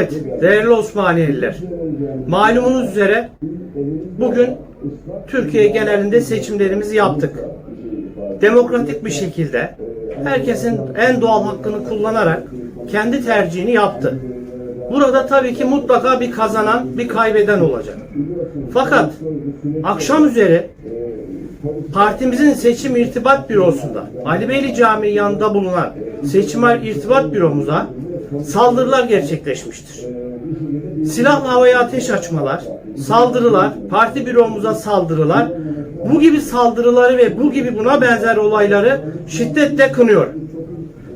Evet, değerli Osmaniyeliler. Malumunuz üzere bugün Türkiye genelinde seçimlerimizi yaptık. Demokratik bir şekilde herkesin en doğal hakkını kullanarak kendi tercihini yaptı. Burada tabii ki mutlaka bir kazanan, bir kaybeden olacak. Fakat akşam üzeri partimizin seçim irtibat bürosunda Ali Beyli Camii yanında bulunan seçim irtibat büromuza saldırılar gerçekleşmiştir. Silahla havaya ateş açmalar, saldırılar, parti büromuza saldırılar, bu gibi saldırıları ve bu gibi buna benzer olayları şiddetle kınıyor.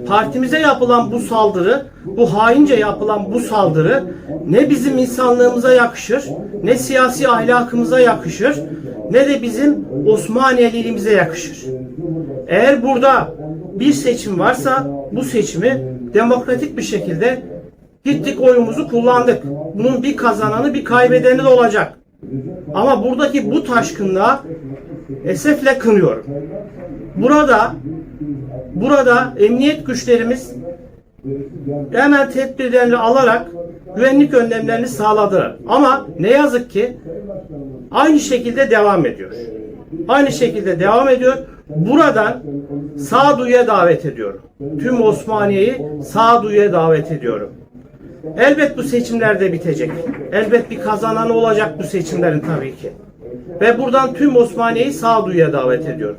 Partimize yapılan bu saldırı, bu haince yapılan bu saldırı ne bizim insanlığımıza yakışır, ne siyasi ahlakımıza yakışır, ne de bizim Osmaniyeliliğimize yakışır. Eğer burada bir seçim varsa bu seçimi demokratik bir şekilde gittik oyumuzu kullandık. Bunun bir kazananı bir kaybedeni de olacak. Ama buradaki bu taşkınlığa esefle kınıyorum. Burada burada emniyet güçlerimiz hemen tedbirlerini alarak güvenlik önlemlerini sağladılar. Ama ne yazık ki aynı şekilde devam ediyor. Aynı şekilde devam ediyor. Buradan sağduyuya davet ediyorum. Tüm Osmaniye'yi sağduyuya davet ediyorum. Elbet bu seçimler de bitecek. Elbet bir kazananı olacak bu seçimlerin tabii ki. Ve buradan tüm Osmaniye'yi sağduyuya davet ediyorum.